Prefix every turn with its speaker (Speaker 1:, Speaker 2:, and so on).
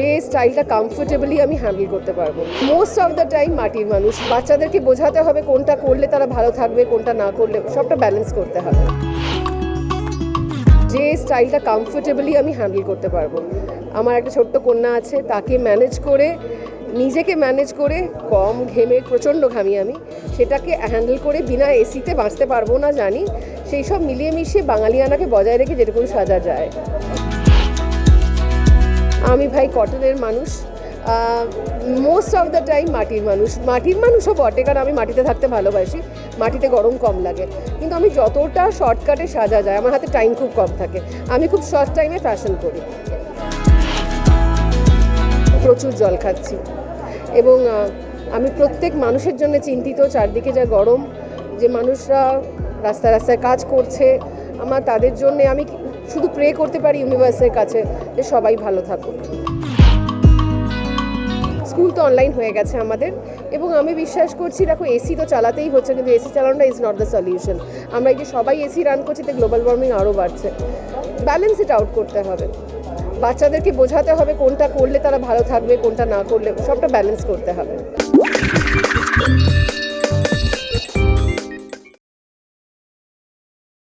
Speaker 1: যে স্টাইলটা কমফোর্টেবলি আমি হ্যান্ডেল করতে পারব। মোস্ট অফ দ্য টাইম মাটির মানুষ, বাচ্চাদেরকে বোঝাতে হবে কোনটা করলে তারা ভালো থাকবে, কোনটা না করলে, সবটা ব্যালেন্স করতে হবে। যে স্টাইলটা কমফোর্টেবলি আমি হ্যান্ডেল করতে পারব। আমার একটা ছোট্ট কন্যা আছে, তাকে ম্যানেজ করে, নিজেকে ম্যানেজ করে, কম ঘেমে, প্রচণ্ড ঘামি আমি, সেটাকে হ্যান্ডেল করে বিনা এসিতে বাঁচতে পারব না জানি সেই সব মিলিয়ে মিশিয়ে বাঙালিয়ানাকে বজায় রেখে যেটুকু সাজা যায়। আমি ভাই কটনের মানুষ মোস্ট অফ দ্য টাইম মাটির মানুষ। মাটির মানুষও বটে, কারণ আমি মাটিতে থাকতে ভালোবাসি। মাটিতে গরম কম লাগে। কিন্তু আমি যতটা শর্টকাটে সাজা যায়, আমার হাতে টাইম খুব কম থাকে। আমি খুব শর্ট টাইমে ফ্যাশন করি। প্রচুর জল খাচ্ছি। এবং আমি প্রত্যেক মানুষের জন্য চিন্তিত, চারদিকে যা গরম, যে মানুষরা রাস্তায় রাস্তায় কাজ করছে, আমার তাদের জন্যে আমি শুধু প্রে করতে পারি ইউনিভার্সের কাছে যে সবাই ভালো থাকুক স্কুল তো অনলাইন হয়ে গেছে আমাদের। এবং আমি বিশ্বাস করছি, দেখো এসি তো চালাতেই হচ্ছে, কিন্তু এসি চালানোটা ইজ নট দ্য সলিউশন আমরা এই যে সবাই এসি রান করছি তো গ্লোবাল ওয়ার্মিং আরও বাড়ছে। ব্যালেন্স এটা আউট করতে হবে। বাচ্চাদেরকে বোঝাতে হবে কোনটা করলে তারা ভালো থাকবে, কোনটা না করলে, সবটা ব্যালেন্স করতে হবে।